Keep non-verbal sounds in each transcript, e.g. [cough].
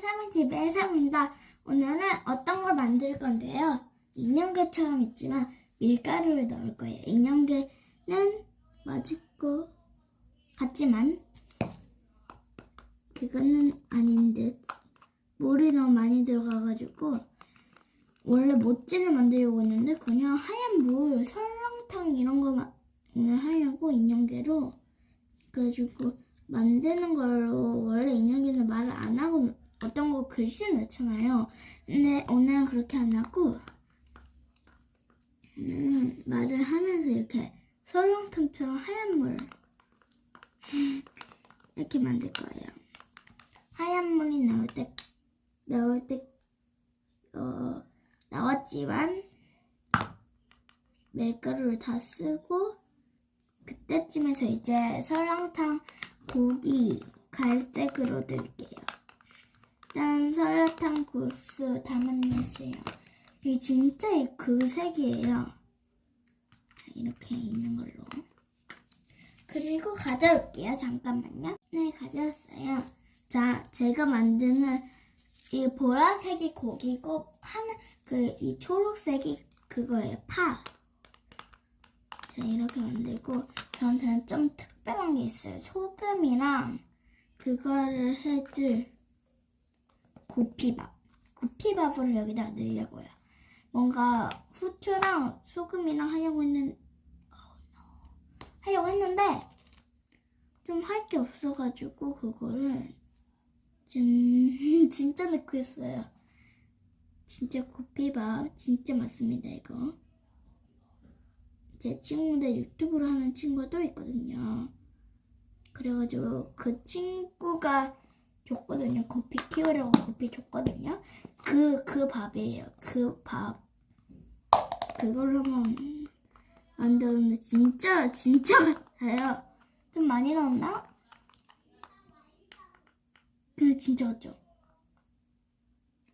삼이 집의 삼입니다. 오늘은 어떤 걸 만들 건데요. 인형개처럼 있지만 밀가루를 넣을 거예요. 인형개는 것 같지만 그거는 아닌 듯. 물이 너무 많이 들어가가지고 원래 모찌를 만들려고 했는데 그냥 하얀 물, 설렁탕 이런 거만 하려고 인형개로 그래가지고 만드는 걸로 원래 인형개는 말을 안 하고 어떤 거 글씨 넣잖아요. 근데 오늘은 그렇게 안 하고 오늘은 말을 하면서 이렇게 설렁탕처럼 하얀 물 [laughs] 이렇게 만들 거예요. 하얀 물이 나올 때 나올 때 어, 나왔지만 밀가루를 다 쓰고 그때쯤에서 이제 설렁탕 고기 갈색으로 넣을게요. 난 설렁탕 국수 담아냈어요. 이게 진짜 그 색이에요. 자, 이렇게 있는 걸로. 그리고 가져올게요. 잠깐만요. 네, 가져왔어요. 자, 제가 만드는 이 보라색이 고기고 하는 그이 초록색이 그거예요. 파. 자, 이렇게 만들고 저한테는 좀 특별한 게 있어요. 소금이랑 그거를 해줄 고피밥. 고피밥을 여기다 넣으려고요. 뭔가 후추랑 소금이랑 하려고 했는 하려고 했는데 좀 할 게 없어가지고 그거를 좀 [laughs] 진짜 넣고 있어요. 진짜 고피밥 진짜 맛있습니다 이거. 제 친구들 유튜브로 하는 친구가 또 있거든요. 그래가지고 그 친구가 줬거든요. 고피 키우려고 고피 줬거든요. 그, 그 밥이에요. 그 밥. 그걸로만 만들었는데 진짜, 진짜 같아요. 좀 많이 넣었나? 근데 진짜 같죠?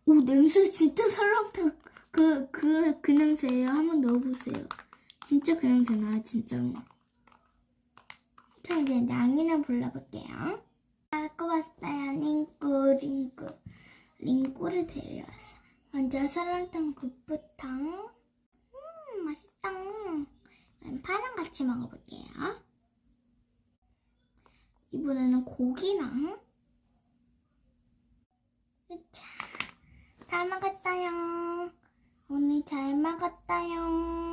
오, 냄새 진짜 설렁탕. 그, 그, 그 냄새예요. 한번 넣어보세요. 진짜 그 냄새 나요, 진짜로. 자, 이제 낭이나 불러볼게요. 아, 꼽았어 링꾸를 데려왔어. 먼저 설렁탕 국부탕. 음, 맛있다. 파랑 같이 먹어볼게요. 이번에는 고기랑. 자, 다 먹었어요. 오늘 잘 먹었어요.